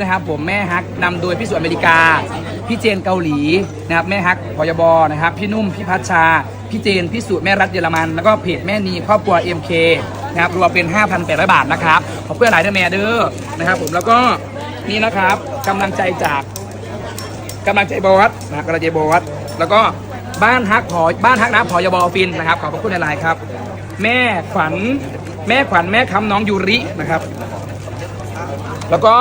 นะครับผมแม่ฮักนำโดยพี่สุอเมริกา พี่เจนเกาหลีนะครับแม่ฮักพยบนะครับพี่นุ่มพี่พัชชา พี่เจนพี่สุแม่รัฐเยอรมัน แล้วก็เพจแม่นีครอบครัว MK นะครับรวมเป็น 5,800 บาทนะครับขอบเพื่อหลายเดอแม่เด้อนะครับผมแล้วก็นี่นะครับกำลังใจจากกำลังใจบอสนะครับกำลังใจบอสแล้วก็บ้านฮักพอบ้านฮักนะพอยบฟินนะครับขอบพระคุณหลายๆครับ แม่ขวัญแม่ขวัญแม่คำน้องยูรินะครับ แล้วก็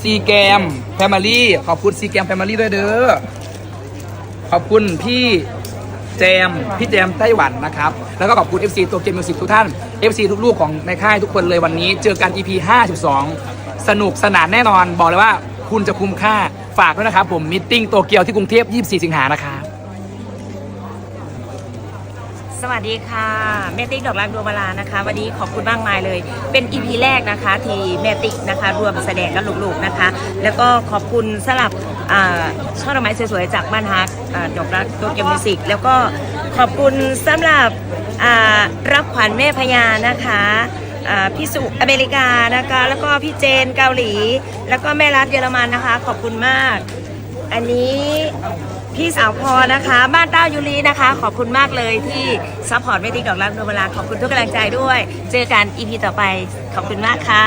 ซีแกมแฟมิลี่ขอบคุณซีแกมแฟมิลี่ด้วยเด้อขอบคุณพี่แจมพี่แจมไต้หวันนะครับ แล้วก็ขอบคุณ FC ตัวเกมมิวสิกทุกท่าน FC ทุกลูกของในค่ายทุกคนเลยวันนี้ เจอกัน EP 52 สนุกสนานแน่นอนบอกเลยว่า คุณจะคุ้มค่าฝากด้วยนะครับผมมิทติ้งโตเกียวที่กรุงเทพ24 สิงหานะครับ สวัสดีค่ะแม่ติ๊กดอกรักดวงเวลานะคะ วันนี้ขอบคุณมากมายเลย เป็นอีพีแรกนะคะที่แม่ติ๊กนะคะ รวมแสดงกับลูกๆนะคะ แล้วก็ขอบคุณสำหรับอช่อดอกไม้สวยๆจากบ้านฮักดอกรักตัวเกียวมิวสิกแล้วก็ขอบคุณสำหรับรับขวัญแม่พญานะคะพี่สุอเมริกานะคะ แล้วก็พี่เจนเกาหลี แล้วก็แม่รัฐเยอรมันนะคะ ขอบคุณมาก อันนี้ พี่สาวพรนะคะ บ้านเต้ายูรีนะคะ ขอบคุณมากเลยที่ซัพพอร์ตเวทีดอกรักดวงเวลาขอบคุณทุกกำลังใจด้วย เจอกันอีพีต่อไปขอบคุณมากค่ะ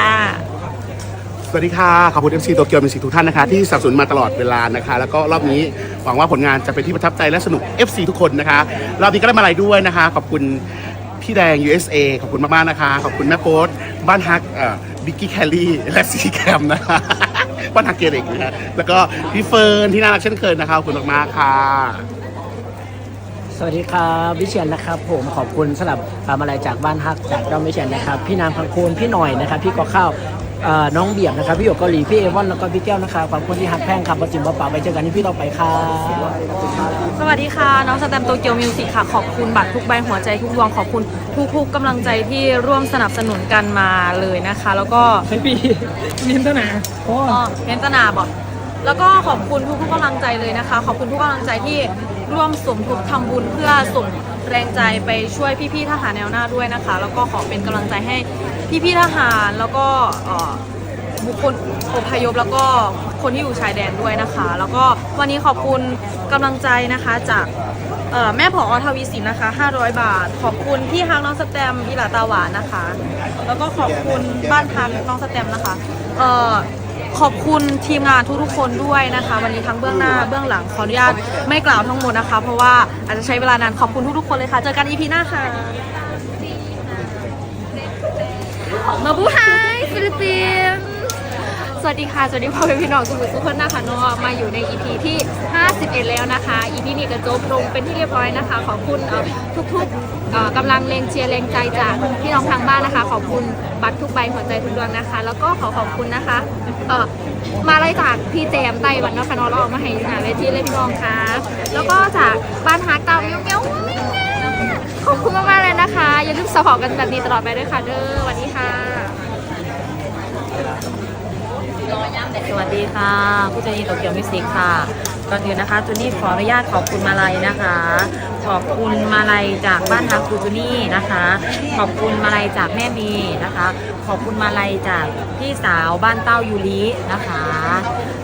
สวัสดีค่ะ ขอบคุณ MC โตเกียวมิวสิกทุกท่านนะคะ ที่สนับสนุนมาตลอดเวลานะคะ แล้วก็รอบนี้หวังว่าผลงานจะเป็นที่ประทับใจและสนุก FC ทุกคนนะคะ รอบนี้ก็ได้มาอะไรด้วยนะคะ ขอบคุณพี่แดง USA ขอบคุณมากๆนะคะ ขอบคุณแม่โป๊ตบ้านฮักบิ๊กกี้แคลรี่และซีแคมนะคะ บ้านฮักเกเรกนะคะแล้วก็พี่เฟิร์นที่น่ารักเช่นเคยนะคะขอบคุณมากๆค่ะ สวัสดีครับวิเชียนนะครับ ผมขอบคุณสำหรับอ่ามาลัยจากบ้านฮักจากด้อมวิเชียนนะครับ พี่นางพังคูณพี่หน่อยนะครับ พี่กอข้าว น้องเบียบนะครับพี่หยกเกาหลีพี่เอวอนแล้วก็พี่แก้วนะครับขอบคุณที่ฮักแพงครับปัจจิมปาไปเจอกันที่พี่ต่อไปครับสวัสดีค่ะ น้องสแตมโตเกียวมิวสิกค่ะ ขอบคุณบัตรทุกใบหัวใจทุกดวงขอบคุณทุกๆกำลังใจที่ร่วมสนับสนุนกันมาเลยนะคะ แล้วก็ใช่ปีมินเท่าไหร่อ๋อเห็นตนาบอกแล้วก็ขอบคุณทุกๆกำลังใจเลยนะคะ ขอบคุณทุกกำลังใจที่ร่วมสมทบทำบุญเพื่อส่ง แรงใจไปช่วยพี่ๆทหารแนวหน้าด้วยนะคะ แล้วก็ขอเป็นกำลังใจให้พี่ๆทหารแล้วก็บุคคลอพยพแล้วก็คนที่อยู่ชายแดนด้วยนะคะ แล้วก็วันนี้ขอบคุณกำลังใจนะคะจากแม่ผอทวีสินนะคะ 500 บาท ขอบคุณพี่ฮักน้องสแตมพี่หลาตาหวานนะคะ แล้วก็ขอบคุณบ้านพักน้องสแตมนะคะเอ่อ ขอบคุณทีมงานทุกๆคนด้วยนะคะ วันนี้ทั้งเบื้องหน้าเบื้องหลังขออนุญาตไม่กล่าวทั้งหมดนะคะ เพราะว่าอาจจะใช้เวลานานขอบคุณทุกๆคนเลยค่ะ เจอกันอีพีหน้าค่ะมาบูไฮฟิลิปปินส์สวัสดีค่ะ สวัสดีพ่อแม่พี่น้องทุกทุกคนนะคะเนาะมาอยู่ใน EP ที่ 51 แล้วนะคะ EP นี้ก็จบลงเป็นที่เรียบร้อยนะคะ ขอบคุณทุกๆกำลังแรงเชียร์แรงใจจากพี่น้องทางบ้านนะคะ ขอบคุณบัตรทุกใบหัวใจทุกดวงนะคะ แล้วก็ขอขอบคุณนะคะ เออมาไล่จากพี่แจมไต้หวันนะคะนาะเราเอมาให้หนาเวทีเลยพี่น้องค่ะแล้วก็จากบ้านฮักเตาเมียวเมียวขอบคุณมากๆเลยนะคะ อย่าลืมสปอร์ตกันแบบนี้ตลอดไปด้วยค่ะเด้อสวัสดีค่ะ สวัสดีค่ะ ผู้จัดการโตเกียวมิวสิกค่ะก่อนอื่นนะคะจูนี่ขออนุญาตขอบคุณมาลัยนะคะ ขอบคุณมาลัยจากบ้านฮักคูจูนี่นะคะ ขอบคุณมาลัยจากแม่เมีนะคะ ขอบคุณมาลัยจากพี่สาวบ้านเต้ายูรินะคะ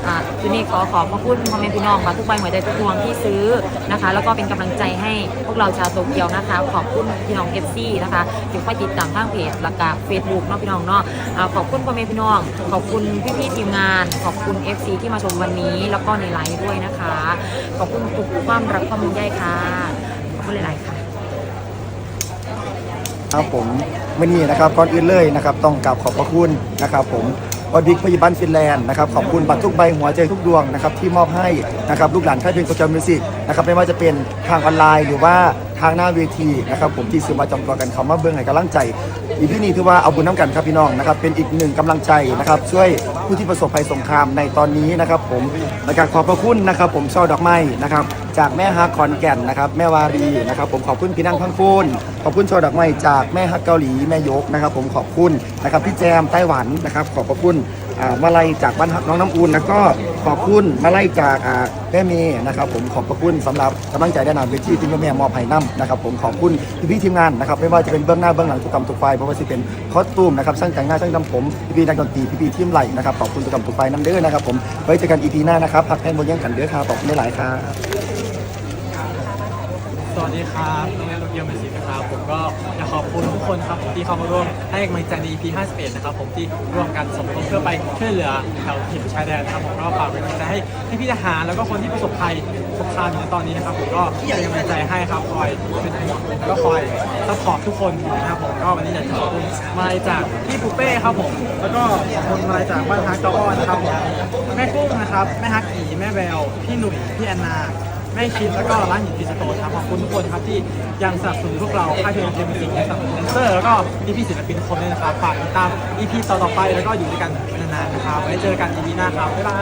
อ่าจูนี่ขอขอบพระคุณพ่อแม่พี่น้องค่ะทุกใบหัวใจทุกดวงที่ซื้อนะคะ แล้วก็เป็นกำลังใจให้พวกเราชาวโตเกียวนะคะ ขอบคุณพี่น้องเอฟซีนะคะที่คอยติดตามทางเพจและก็เฟซบุ๊กเนาะพี่น้องเนาะอ่าขอบคุณพ่อแม่พี่น้อง ขอบคุณพี่ๆทีมงาน ขอบคุณ FC ที่มาชมวันนี้แล้วก็ในไลฟ์ด้วยนะคะ ขอบคุณทุกความรักความมุ่งใยค่ะ คุณหลายๆค่ะ ครับผมมื่อนี้นะครับก่อนอื่นเลยนะครับต้องกราบขอบพระคุณนะครับผมวอดิกพยาบาลฟินแลนด์นะครับขอบคุณบัตรทุกใบหัวใจทุกดวงนะครับที่มอบให้นะครับลูกหลานค่ายเพลงโตเกียวมิวสิกนะครับไม่ว่าจะเป็นทางออนไลน์หรือว่า ทางหน้าเวทีนะครับผมที่ซื้อมาจองตัวกันเขามาเบื้องให้กำลังใจ อีพีนี้ถือว่าเอาบุญน้ำกันครับพี่น้องนะครับเป็นอีกหนึ่งกำลังใจนะครับช่วยผู้ที่ประสบภัยสงครามในตอนนี้นะครับผมและการขอบพระคุณนะครับผมช่อดอกไม้นะครับจากแม่ฮักขอนแก่นนะครับแม่วารีนะครับผมขอบคุณพี่นั่งพังฟูนขอบคุณช่อดอกไม้จากแม่ฮักเกาหลีแม่ยกนะครับผมขอบคุณนะครับพี่แจมไต้หวันนะครับขอบพระคุณอ่ามาลัยจากบ้านฮักน้องน้ำอุ่นแล้วก็ ขอบคุณมาไล่จากอ่าแม่เมย์นะครับผมขอบพระคุณสำหรับกำลังใจด้านหน้าเวทีที่แม่แม่มอบให้น้ำนะครับผมขอบคุณพี่ๆทีมงานนะครับไม่ว่าจะเป็นเบื้องหน้าเบื้องหลังทุกกรรมทุกไฟเพราะว่าจะเป็นคอสตูมนะครับช่างแต่งหน้าช่างทำผมพี่ๆนักดนตรีพี่ๆทีมไหลนะครับขอบคุณทุกกรรมทุกไฟน้ำเด้อนะครับผมไว้เจอกันอีพีหน้านะครับพักแทนบนยังกันเด้อครับขอบคุณหลายๆครับ สวัสดีครับน้องแอนโตเกียวเมสินะครับ ผมก็อยากขอบคุณทุกคนครับที่เข้ามาร่วมให้กำลังใจใน EP 51นะครับผมที่ร่วมกันสมทบเพื่อไปช่วยเหลือแถวถิ่นชายแดนนะครับผมก็ฝากเป็นกำลังใจให้ให้พี่ทหารแล้วก็คนที่ประสบภัยสงครามในตอนนี้นะครับผมก็เป็นกำลังใจให้ครับคอยเป็นห่วงแล้วก็คอยซัพพอร์ตทุกคนอยู่นะครับผมก็วันนี้อยากจะขอบคุณมาจากพี่ปูเป้ครับผมแล้วก็คุณมาจากบ้านฮักเจ้าอ้อนนะครับผมแม่กุ้งนะครับแม่ฮักอีแม่แววพี่หนุ่ยพี่แอนนา แม่ชินแล้วก็ร้านหญิงพิสโตครับขอบคุณทุกคนครับที่ยังสนับสนุนพวกเราค่ายเพลงเกมจริงให้สนับสนุนแดนเซอร์แล้วก็พี่พี่ศิลปินทุกคนด้วยนะครับฝากติดตาม EP ต่อๆไปแล้วก็อยู่ด้วยกันนานๆนะครับไว้เจอกัน EP หน้าครับบ๊ายบาย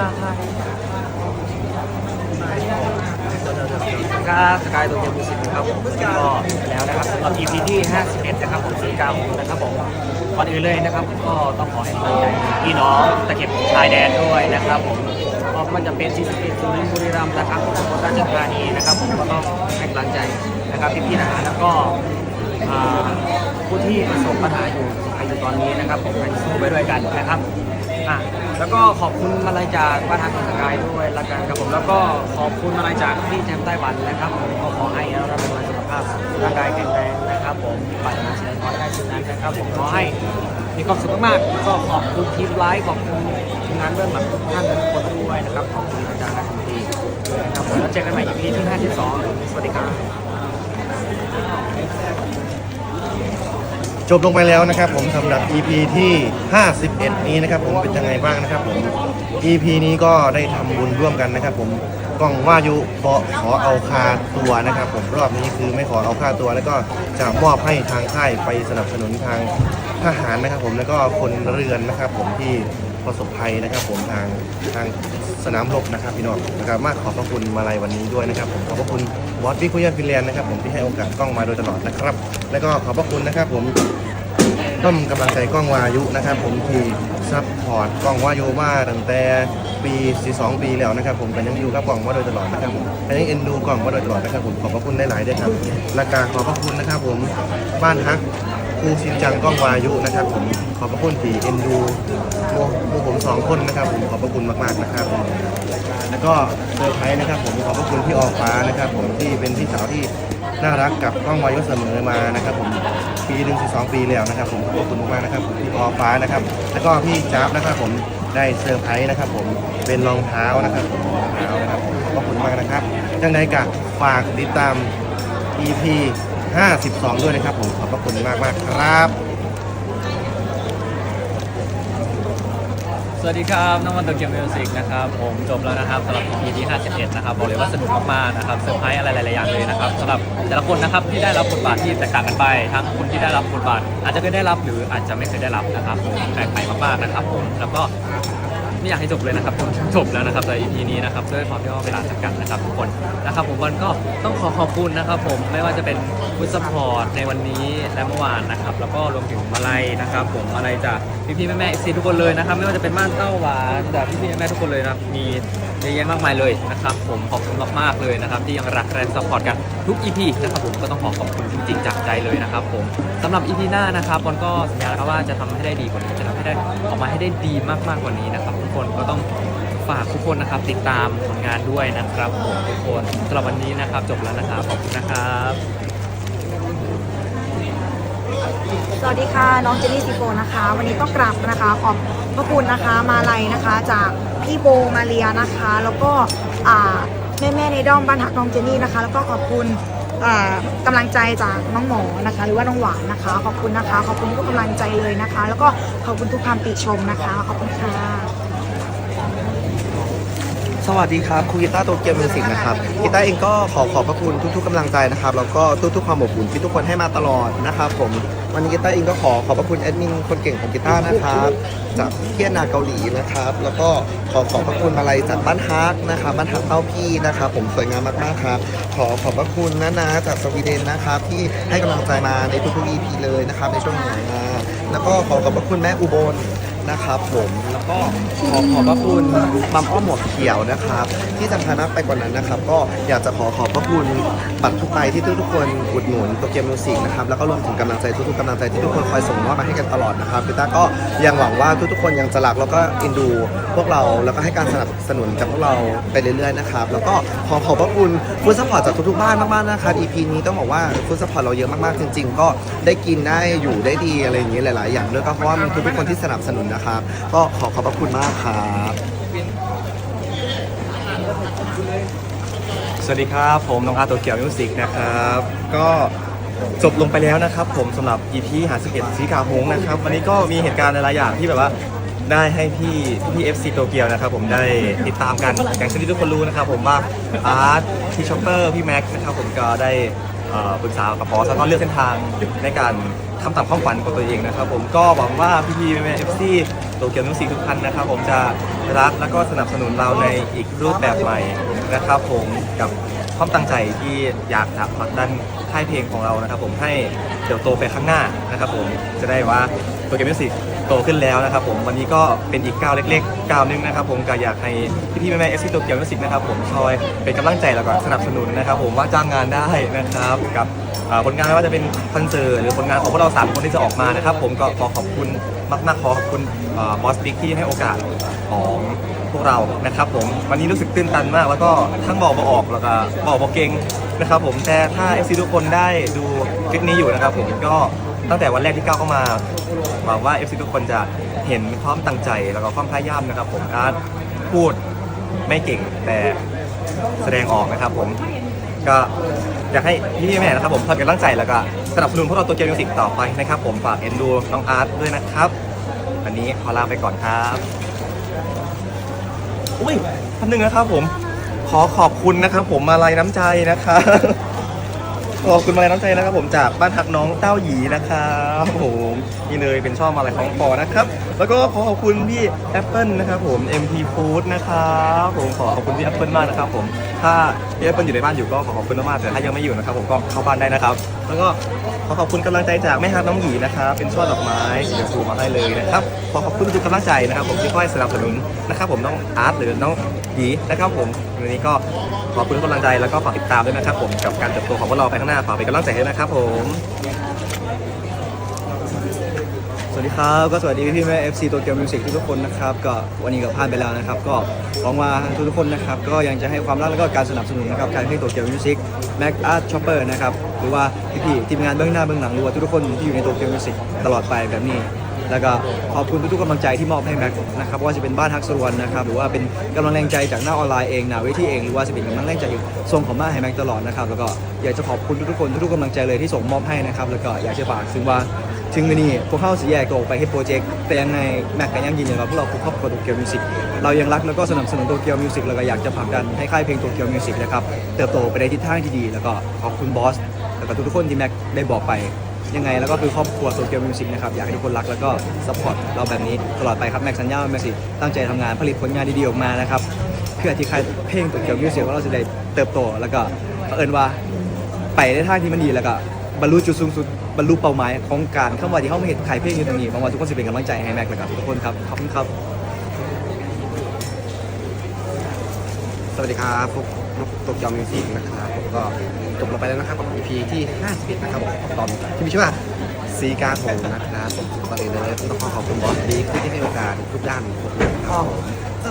ครับสกายตัวเกมมิวสิกนะครับผมก็แล้วนะครับสำหรับ EP ที่ 51 นะครับผมสีกาวนะครับผมก่อนอื่นเลยนะครับ ก็ต้องขอให้กำลังใจพี่น้องตะเข็บชายแดนด้วยนะครับผม ก็มันจะเป็นที่สเกตสุรินทร์บุรีรัมย์นะครับผมอุบลราชธานีนะครับผมก็ต้องให้กำลังใจนะครับพี่ๆทหารแล้วก็อ่าผู้ที่ประสบปัญหาอยู่อยู่ตอนนี้นะครับผมให้สู้ไปด้วยกันนะครับอะแล้วก็ขอบคุณมาลัยจากบ้านทางสกายด้วยละกันครับผมแล้วก็ขอบคุณมาลัยจากพี่แชมป์ไต้หวันนะครับผมก็ขอให้เราเป็นวันสุขภาพร่างกายแข็งแรงนะครับผมปรารถนาสิ่งใดขอให้ได้สิ่งนั้นนะครับผมขอให้มีความสุขมากๆก็ขอบคุณทีมไลฟ์ขอบคุณทีมงานเบื้องหลังทุกท่านทุกคน ด้วยนะครับขอบคุณอาจารย์นักดนตรีด้วยนะครับผมแล้วเจอกันใหม่ EP ที่ 52 สวัสดีครับ จบลงไปแล้วนะครับผมสำหรับ EP ที่ 51 นี้นะครับผมเป็นยังไงบ้างนะครับผม EP นี้ก็ได้ทำบุญร่วมกันนะครับ ผมกล้องว่ายุขอขอเอาค่าตัวนะครับ ผมรอบนี้คือไม่ขอเอาค่าตัว แล้วก็จะมอบให้ทางค่ายไปสนับสนุนทางทหารนะครับ ผมแล้วก็คนเรือนนะครับ ผมที่ประสบภัยนะครับ ผมทางทาง สนามรบนะครับพี่น้องนะครับมากขอบพระคุณมาลัยวันนี้ด้วยนะครับผมขอบพระคุณบอสบิ๊กคุยฟินแลนด์นะครับผมที่ให้โอกาสกล้องมาโดยตลอดนะครับ แล้วก็ขอบพระคุณนะครับผมต้อมกำลังใจกล้องวายุนะครับ ผมที่ซัพพอร์ตกล้องวายุมาตั้งแต่ปี42ปีแล้วนะครับ ผมก็ยังอยู่กับกล้องมาโดยตลอดนะครับผมก็ยังเอ็นดูกล้องมาโดยตลอดนะครับผมขอบพระคุณหลายๆด้วยครับและการขอบพระคุณนะครับ ผมบ้านฮักครูชินจังกล้องวายุนะครับ ผมขอบพระคุณที่เอ็นดู โมโมผมสองคนนะครับผมขอบพระคุณมากๆนะครับ แล้วก็เซอร์ไพรส์นะครับ ผมขอบพระคุณพี่ออกฟ้านะครับ ผมที่เป็นพี่สาวที่น่ารักกับกล้องวายุเสมอมานะครับ ผมปีหนึ่งสิสองปีแล้วนะครับ ผมขอบพระคุณมากๆนะครับผมพี่ออกฟ้านะครับ แล้วก็พี่จ๊าบนะครับ ผมได้เซอร์ไพรส์นะครับ ผมเป็นรองเท้านะครับผมรองเท้านะครับขอบพระคุณมากนะครับยังไงก็ฝากติดตาม EP 52 ด้วยนะครับ ผมขอบพระคุณมากๆครับ สวัสดีครับน้องวันโตเกียวมิวสิกนะครับผมจบแล้วนะครับสำหรับ EP ที่ 51 นะครับบอกเลยว่าสนุกมากๆนะครับเซอร์ไพรส์อะไรหลายๆอย่างเลยนะครับสำหรับแต่ละคนนะครับที่ได้รับบทบาทที่แตกต่างกันไป ทั้งคนที่ได้รับบทบาทอาจจะเคยได้รับหรืออาจจะไม่เคยได้รับนะครับผมแปลกใหม่มากๆนะครับผมแล้วก็ ไม่อยากให้จบเลยนะครับผมจบแล้วนะครับใน EP นี้นะครับด้วยความที่ว่าเวลาจำกัดนะครับทุกคนนะครับผมวันก็ต้องขอขอบคุณนะครับผมไม่ว่าจะเป็นคุณสปอร์ตในวันนี้และเมื่อวานนะครับแล้วก็รวมถึงมาลัยนะครับผมมาลัยจากพี่ๆแม่ๆเอซีทุกคนเลยนะครับไม่ว่าจะเป็นม่านเต้าหวานจากพี่ๆแม่ๆทุกคนเลยนะครับมีเยอะแยะมากมายเลยนะครับผมขอบคุณมากๆเลยนะครับที่ยังรักและสปอร์ตกันทุก EP นะครับผมก็ต้องขอขอบคุณจริงๆจากใจเลยนะครับผมสำหรับ EP หน้านะครับบอลก็สัญญานะครับว่าจะทำให้ได้ดีกว่านี้จะทำให้ได้ออกมาให้ได้ดีมากๆกว่านี้นะครับกคนก็ต้องฝากทุกคนนะครับติดตามผลงานด้วยนะครับผมทุกคนสำหรับวันนี้นะครับจบแล้วนะครับขอบคุณนะครับสวัสดีค่ะ น้องเจนนี่ซีโฟนะคะ วันนี้ต้องกราบนะคะขอบพระคุณนะคะมาลัยนะคะ จากพี่โบมาเรียนะคะ แล้วก็แม่แม่ในด้อมบ้านหักน้องเจนนี่นะคะ แล้วก็ขอบคุณอ่ากำลังใจจากน้องหมอนะคะ หรือว่าน้องหวานนะคะ ขอบคุณนะคะ ขอบคุณทุกกำลังใจเลยนะคะ แล้วก็ขอบคุณทุกคำติชมนะคะ ขอบคุณค่ะ สวัสดีครับครูกีตาร์โตเกียวมิวสิกนะครับกีตาร์เองก็ขอขอบพระคุณทุกๆกำลังใจนะครับแล้วก็ทุกๆความอบอุ่นที่ทุกคนให้มาตลอดนะครับผมวันนี้กีตาร์เองก็ขอขอบพระคุณแอดมินคนเก่งของกีตาร์นะครับจากเพียนาเกาหลีนะครับแล้วก็ขอขอบพระคุณมาลัยจากบ้านฮักนะครับบ้านฮักเต้าพี่นะครับผมสวยงามมากๆครับขอขอบพระคุณนะนะจากสวีเดนนะครับที่ให้กำลังใจมาในทุกๆ EP เลยนะครับในช่วงหลังมาแล้วก็ขอขอบพระคุณแม่อุบล นะครับผมแล้วก็ขอขอบพระคุณมัมอ้อมหมวกเขียวนะครับ ที่สำคัญมากไปกว่านั้นนะครับ ก็อยากจะขอขอบพระคุณบัตรทุกใบที่ทุกๆคนอุดหนุนโตเกียวมิวสิกนะครับแล้วก็รวมถึงกำลังใจทุกๆกำลังใจที่ทุกคนคอยส่งมอบมาให้กันตลอดนะครับพี่ต้าก็ยังหวังว่าทุกๆคนยังจะรักแล้วก็เอ็นดูพวกเราแล้วก็ให้การสนับสนุนกับพวกเราไปเรื่อยๆนะครับแล้วก็ขอขอบพระคุณฟูดซัพพอร์ตจากทุกๆบ้านมากๆนะครับ EP นี้ต้องบอกว่าฟูดซัพพอร์ตเราเยอะมากๆจริง ๆ ก็ได้กินได้อยู่ได้ดีอะไรอย่างนี้หลาย ๆ อย่างด้วยก็เพราะว่ามีทุกคนที่สนับสนุนนะครับ ก็ขอขอบพระคุณมากครับสวัสดีครับ ผมน้องอาตโตเกียวมิวสิกนะครับ ก็จบลงไปแล้วนะครับ ผมสำหรับ EP หาสเก็ตสีขาวหงนะครับ วันนี้ก็มีเหตุการณ์หลายๆอย่างที่แบบว่าได้ให้พี่พี่ FC โตเกียวนะครับผมได้ติดตามกันอย่างเช่นที่ทุกคนรู้นะครับผมว่าอาร์ตพี่ช็อปเปอร์พี่แม็กซ์นะครับผมก็ได้ปรึกษากับบอสแล้วก็เลือกเส้นทางในการ ทำตามความฝันของตัวเองนะครับผมก็หวังว่าพี่ๆแม่ๆ FC โตเกียวมิวสิกทุกท่านนะครับผมจะรักแล้วก็สนับสนุนเราในอีกรูปแบบใหม่นะครับผมกับความตั้งใจที่อยากจะผลักดันค่ายเพลงของเรานะครับผมให้เติบโตไปข้างหน้านะครับผมจะได้ว่าโตเกียวมิวสิกโตขึ้นแล้วนะครับผมวันนี้ก็เป็นอีกก้าวเล็กๆก้าวหนึงนะครับผมก็อยากให้พี่ๆแม่ๆ FC โตเกียวมิวสิกนะครับผมคอยเป็นกำลังใจแล้วก็สนับสนุนนะครับผมว่าจ้างงานได้นะครับกับ ผลงานไม่ว่าจะเป็นคอนเสิร์ตหรือผลงานของพวกเราสามคนที่จะออกมานะครับผมก็ขอขอบคุณมากๆขอขอบคุณบอสบิ๊กที่ให้โอกาสของพวกเรานะครับผมวันนี้รู้สึกตื่นตันมาก แล้วก็ทั้งบอกมาออกแล้วก็บอกบอกเก่งนะครับผมแต่ถ้า FC ทุกคนได้ดูคลิปนี้อยู่นะครับผมก็ตั้งแต่วันแรกที่ก้าวเข้ามาหวังว่า FC ทุกคนจะเห็นความตั้งใจแล้วก็ความพยายามนะครับผมอาร์ตพูดไม่เก่งแต่แสดงออกนะครับผมก็ อยากให้พี่ๆแม่ๆนะครับผมคอยเป็นกำลังใจแล้วก็สนับสนุนพวกเราตัวเกียวมิวสิกต่อไปนะครับผมฝากเอ็นดูน้องอาร์ตด้วยนะครับวันนี้ขอลาไปก่อนครับอุ้ยคำหนึ่งนะครับผม ขอขอบคุณนะครับ ผมมาลัยน้ำใจนะครับขอบคุณมาลัยน้ำใจนะครับ ผมจากบ้านหักน้องเต้าหยีนะครับผมนี่เลยเป็นช่อมาลัยของปอนะครับ แล้วก็ขอขอบคุณพี่แอปเปิลนะครับผม MT Food นะครับผมขอขอบคุณพี่แอปเปิลมากนะครับผม ถ้าพี่แอปเปิลอยู่ในบ้านอยู่ก็ขอขอบคุณมากๆแต่ถ้ายังไม่อยู่นะครับผมก็เข้าบ้านได้นะครับ แล้วก็ขอขอบคุณกำลังใจจากแม่ฮักน้องหยีนะครับเป็นช่อดอกไม้เดี๋ยวฟูมาให้เลยนะครับขอขอบคุณทุกกำลังใจนะครับ ผมที่คอยสนับสนุนนะครับ ผมน้องอาร์ตหรือน้องหยีนะครับผมวันนี้ก็ขอบคุณกำลังใจแล้วก็ฝากติดตามด้วยนะครับ ผมกับการเติบโตของพวกเราไปข้างหน้าฝากเป็นกำลังใจให้นะครับ ผม วัสดีครับ ก็สวัสดีพี่แม่ FC ตัวเกียวมิวสิกทุกคนนะครับ ก็วันนี้ก็ผ่านไปแล้วนะครับ ก็หวังว่าทุกๆคนนะครับ ก็ยังจะให้ความรักแล้วก็การสนับสนุนนะครับการให้ตัวเกียวมิวสิกแม็กอาร์ตช็อปเปอร์นะครับ หรือว่าพี่ๆทีมงานเบื้องหน้าเบื้องหลังหรือว่าทุกๆคนที่อยู่ในตัวเกียวมิวสิกตลอดไปแบบนี้ แล้วก็ขอบคุณทุกๆกำลังใจที่มอบให้แม็กนะครับว่าจะเป็นบ้านฮักสรวนนะครับ หรือว่าเป็นกำลังแรงใจจากหน้าออนไลน์เองหน้าเวทีเอง หรือว่าจะเป็นกำลังแรงใจส่งของมาให้แม็กตลอดนะครับ แล้วก็อยากจะขอบคุณทุกๆคนทุกๆกำลังใจเลยที่ส่งมอบให้นะครับ แล้วก็อยากจะฝากซึ่งว่า ถึงวันนี้พวกเขาสิแยกตัวออกไปให้โปรเจกต์แต่ยังไงแม็กก็ยังยืนยันว่าพวกเราคือครอบครัวโตเกียวมิวสิกเรายังรักแล้วก็สนับสนุนโตเกียวมิวสิกแล้วก็อยากจะผลักดันให้ค่ายเพลงโตเกียวมิวสิกนะครับเติบโตไปในทิศทางที่ดี แล้วก็ขอบคุณบอสแล้วก็ทุกๆคนที่แม็กได้บอกไปยังไงแล้วก็คือครอบครัวโตเกียวมิวสิกนะครับอยากให้ทุกคนรักแล้วก็ซัพพอร์ตเราแบบนี้ตลอดไปครับแม็กสัญญาแม็กสิตั้งใจทำงานผลิตผลงานดีๆออกมานะครับเพื่อที่ค่ายเพลงโตเกียวมิวสิกของเราจะได้เติบโตแล้วก็เอิญว่าไปในทางที่มันดีแล้วก็บรรลุจุดสูงสุด บรรลุเป้าหมายของการเข้ามาที่เขามาเห็นขายเพลงอยู่ตรงนี้หวังว่าทุกคนจะเป็นกำลังใจให้แม็กเลยครับทุกคนครับขอบคุณครับ สวัสดีครับพวกนกตกยอมมิวสิกนะครับผมก็จบลงไปแล้วนะครับกับ EP ที่ 51 นะครับผมตอนที่มีชื่อว่าซีกาโหงนะครับผมก่อนอื่นเลยต้องขอขอบคุณบอสดีที่ให้โอกาสทุกด้านผมนะครับ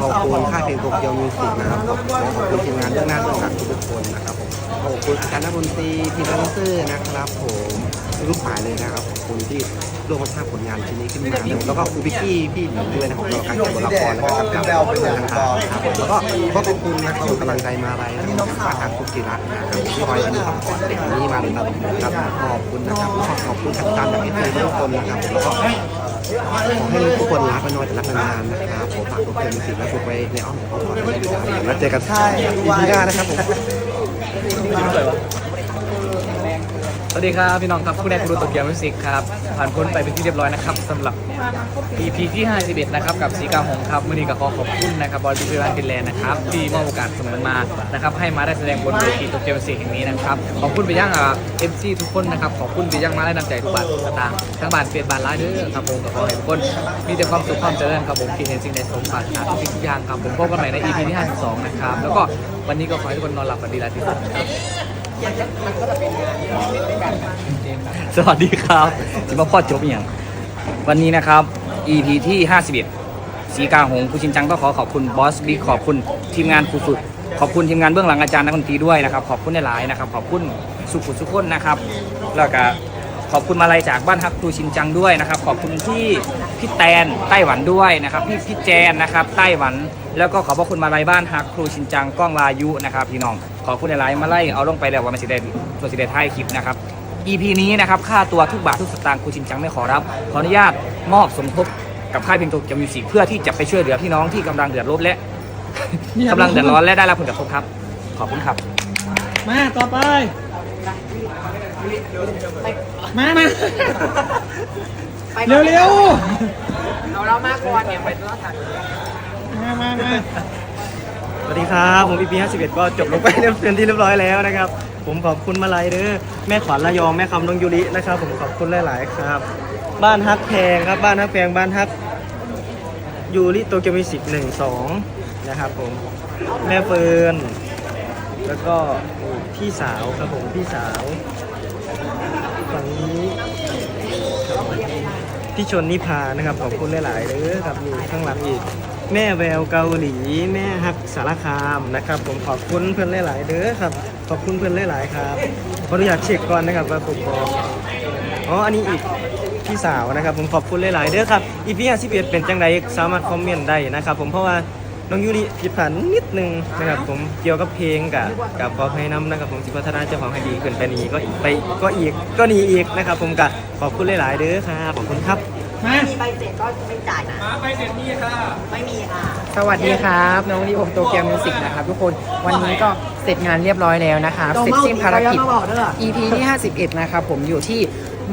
ขอบคุณค่ายเพลงโตเกียวมิวสิกนะครับผมขอบคุณทีมงานเบื้องหน้าเบื้องหลังทุกคนนะครับผมขอบคุณอาจารย์นักดนตรีทีมแดนเซอร์นะครับผม ทุกฝ่ายเลยนะครับขอบคุณที่ร่วมมาสร้างผลงานชิ้นนี้ขึ้นมาแล้วก็คุณพิกกี้พี่หนิงด้วยนะครับเราการเขียนบทละครนะครับกับเราเป็นต่างๆครับผมแล้วก็ขอขอบคุณนะครับกำลังใจมาอะไรนะครับฝากทางคุณจิรัตน์นะครับที่คอยดูคำสอนเด็กคนนี้มาเลยครับครับขอบคุณนะครับแล้วก็ขอบคุณกับตามจากที่เจอทุกคนนะครับแล้วก็ขอให้ทุกคนรักกันน้อยแต่รักกันนานนะครับผมฝากทุกคนสิและฝึกไว้ในอ้อมอกอ้อมกอดไว้ด้วยนะครับแล้วเจอกันอีพีหน้านะครับผม สวัสดีครับพี่น้องครับผู้ใดผู้ดูโตเกียวมิวสิกครับผ่านพ้นไปเป็นที่เรียบร้อยนะครับสำหรับ EP ที่ 51 นะครับกับสีกาหงครับมื่อนี้ก็ขอขอบคุณนะครับบอลบิ๊กเบลฟินแลนด์นะครับที่มอบโอกาสเสมอมานะครับให้มาได้แสดงบนเวทีโตเกียวมิวสิกแห่งนี้นะครับขอบคุณไปยังเอ็มซีทุกคนนะครับขอบคุณไปยังมาได้นำใจทุกบาททุกสตางทั้งบานเปลี่ยนบานร้ายเด้อครับผมกับขอให้ทุกคนมีแต่ความสุขความเจริญครับผมคิดเห็นสิ่งใดสมปรารถนาทุกสิ่งทุกอย่างครับผมพบกันใหม่ใน EP ที่ 52 นะครับแล้วก็วันนี้ก็ขอให้ทุกคนนอนหลับฝันดีราตรีสวัสดิ์ครับ สวัสดีครับจิมาพ่อจบอย่างวันนี้นะครับ EP ที่ 51สีกาหงคุณชินจังก็ขอขอบคุณบอสบิ๊กขอบคุณทีมงานครูฝึก ขอบคุณทีมงานเบื้องหลังอาจารย์นักดนตรีด้วยนะครับ ขอบคุณหลายๆนะครับ ขอบคุณสุขุสุขคนนะครับ แล้วก็ ขอบคุณมาลัยจากบ้านฮักครูชินจังด้วยนะครับ ขอบคุณที่พี่แตนไต้หวันด้วยนะครับ พี่พี่แจนนะครับไต้หวัน แล้วก็ขอบพระคุณมาลัยบ้านฮักครูชินจังก้องวายุนะครับพี่น้อง ขอบคุณหลายๆมาไล่เอาลงไปแล้วว่ามันสิได้ตัวสิได้ท้ายคลิปนะครับ EP นี้นะครับค่าตัวทุกบาททุกสตางค์ครูชินจังไม่ขอรับ ขออนุญาตมอบสมทบกับค่ายเพลงโตเกียวมิวสิกเพื่อที่จะไปช่วยเหลือพี่น้องที่กำลังเดือดร้อนและกำลังเดือดร้อนและได้รับผลกระทบครับ ขอบคุณครับ มาต่อไป มามาเร็วเร็วเอาเรามากกว่าเนี่ยไปรอดถังมามามาสวัสดีครับ ผม EP 51 ก็จบลงไปเรียบเป็นที่เรียบร้อยแล้วนะครับ ผมขอบคุณมาลัยเด้อแม่ขวัญระยองแม่คำนงยุรินะครับ ผมขอบคุณหลาย ๆ ครับ บ้านฮักแพงครับบ้านฮักแพงบ้านฮักยูริโตเกียวมิวสิกหนึ่งสองนะครับผมแม่เฟิร์นแล้วก็พี่สาวครับผมพี่สาว ฝั่งนี้พี่ชนนิพานะครับขอบคุณหลายๆเด้อครับมีข้างหลังอีก แม่แววเกาหลี แม่ฮักสารคามนะครับ ผมขอบคุณเพื่อนหลายๆเด้อครับ ขอบคุณเพื่อนหลายๆครับขออนุญาตเช็คก่อนนะครับว่าผมบอกอ๋ออันนี้อีกพี่สาวนะครับ ผมขอบคุณหลายๆเด้อครับอีพี51เป็นจังไดสามารถคอมเมนต์ได้นะครับ ผมเพราะว่า น้องยูริผิดพลาดนิดนึงนะครับผมเกี่ยวกับเพลงกับกับขอให้น้ำนะครับผมสิพัฒนาเจ้าของให้ดีขึ้นไปนี้ก็อีกไปก็อีกก็หนีอีกนะครับผมกับขอบคุณหลาย ๆ เด้อครับขอบคุณครับมามีใบเสร็จก็ไม่จ่ายนะใบเสร็จมีค่ะ ไม่มีค่ะ สวัสดีครับ น้องลีโอมโตเกียวมิวสิกนะครับทุกคนวันนี้ก็เสร็จงานเรียบร้อยแล้วนะครับเสร็จสิ้นภารกิจ EP ที่ 51 นะครับผมอยู่ที่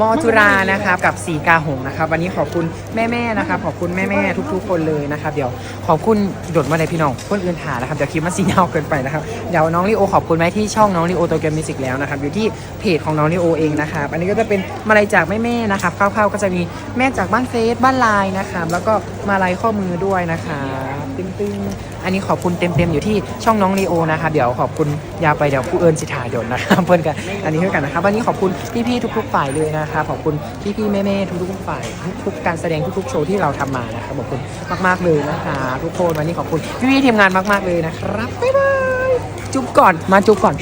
มอจุรานะครับกับสีกาหงนะครับวันนี้ขอบคุณแม่ๆนะครับขอบคุณแม่ๆทุก ๆ คนเลยนะครับเดี๋ยวขอบคุณโดดมาเลยพี่น้องคนอื่นถ่านะครับเดี๋ยวคลิปมันสียาวเกินไปนะครับเดี๋ยวน้องลีโอขอบคุณไหมที่ช่องน้องลีโอโตเกียวมิวสิกแล้วนะครับอยู่ที่เพจของน้องลีโอเองนะครับอันนี้ก็จะเป็นมาลัยจากแม่ๆนะครับคร่าวๆก็จะมีแม่จากบ้านเฟสบ้านไลน์นะครับแล้วก็มาลัยข้อมือด้วยนะครับ ตึงๆอันนี้ขอบคุณเต็มๆอยู่ที่ช่องน้องลีโอนะคะเดี๋ยวขอบคุณยาวไปเดี๋ยวผู้เอิญสิทธายนนะครับเพื่อนกันอันนี้เพื่อนกันนะครับวันนี้ขอบคุณพี่ๆทุก ๆ ฝ่ายเลยนะครับขอบคุณพี่ๆแม่ๆทุกๆฝ่ายทุกๆการแสดงทุกๆโชว์ที่เราทำมานะครับขอบคุณมากๆเลยนะคะทุกคนวันนี้ขอบคุณพี่ๆทีมงานมาก ๆเลยนะครับบ๊ายบายจุ๊บก่อนมาจุ๊บก่อน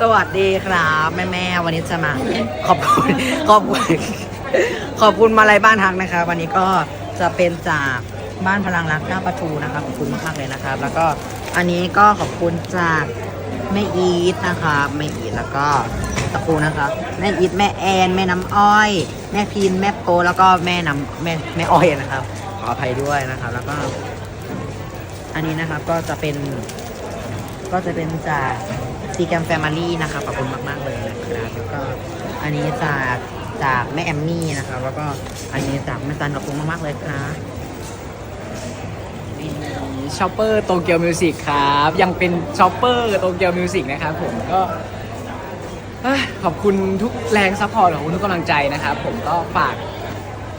สวัสดีครับแม่แม่ๆวันนี้จะมา ขอบคุณขอบคุณขอบคุณมาลัยบ้านฮักนะคะ วันนี้ก็จะเป็นจาก บ้านพลังรักหน้าประตูนะคะขอบคุณมากๆเลยนะครับ แล้วก็อันนี้ก็ขอบคุณจากแม่อีทนะคะแม่อีทแล้วก็ตะปูนะคะแม่อีทแม่แอนแม่น้ำอ้อย แม่พินแม่โปแล้วก็แม่น้ำแม่แม่อ้อยนะครับ ขออภัยด้วยนะครับ แล้วก็ อันนี้นะครับก็จะเป็น ก็จะเป็นจากซีแกมแฟมิลี่นะคะขอบคุณมาก ๆ เลยนะครับแล้วก็อันนี้จากจากแม่แอมมี่นะครับแล้วก็อันนี้จากแม่ซันขอบคุณมากๆเลยครับ ชอปเปอร์โตเกียวมิวสิกครับ ยังเป็นชอปเปอร์โตเกียวมิวสิกนะครับผมก็ขอบคุณทุกแรงซัพพอร์ตของคุณทุกกำลังใจนะครับ ผมก็ฝาก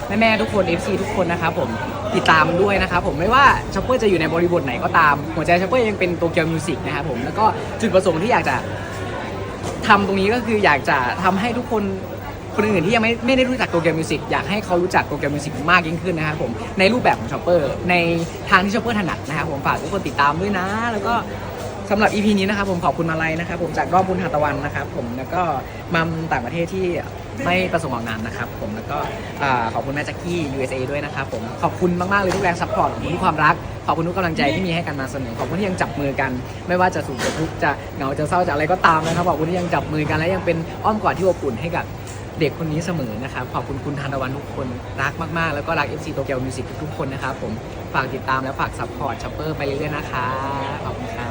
แม่ๆทุกคน FC ทุกคนนะครับผมติดตามด้วยนะครับผมไม่ว่าชอปเปอร์จะอยู่ในบริบทไหนก็ตาม หัวใจชอปเปอร์ยังเป็นโตเกียวมิวสิกนะครับผมแล้วก็จุดประสงค์ที่อยากจะทำตรงนี้ก็คืออยากจะทำให้ทุกคน คนอื่นที่ยังไม่ไม่ได้รู้จักโตเกียวมิวสิกอยากให้เขารู้จักโตเกียวมิวสิกมากยิ่งขึ้นนะครับผมในรูปแบบของชอปเปอร์ในทางที่ชอปเปอร์ถนัดนะครับผมฝากทุกคนติดตามด้วยนะ แล้วก็สำหรับ EP นี้นะครับผมขอบคุณมาลัยนะครับผมจากรอบบุญหาตะวันนะครับผมแล้วก็มัมต่างประเทศที่ไม่ประสงค์ออกนามนะครับผมแล้วก็อ่าขอบคุณแม่แจ็คกี้ USA ด้วยนะครับผมขอบคุณมาก ๆ เลยทุกแรงซัพพอร์ตขอบคุณทุกความรัก ขอบคุณทุกกำลังใจที่มีให้กันมาเสมอขอบคุณที่ยังจับมือกัน ไม่ว่าจะสุขจะทุกข์จะเหงาจะเศร้าจะอะไรก็ตามนะครับขอบคุณที่ยังจับมือกันและยังเป็นอ้อมกอดที่อบอุ่นให้กับ เด็กคนนี้เสมอนะครับ ขอบคุณคุณธนวันทุกคนรักมากๆ แล้วก็รัก MC โตเกียวมิวสิกทุกๆคนนะครับผมฝากติดตามและฝากซัพพอร์ตช็อปเปอร์ไปเรื่อยๆนะคะขอบคุณครับ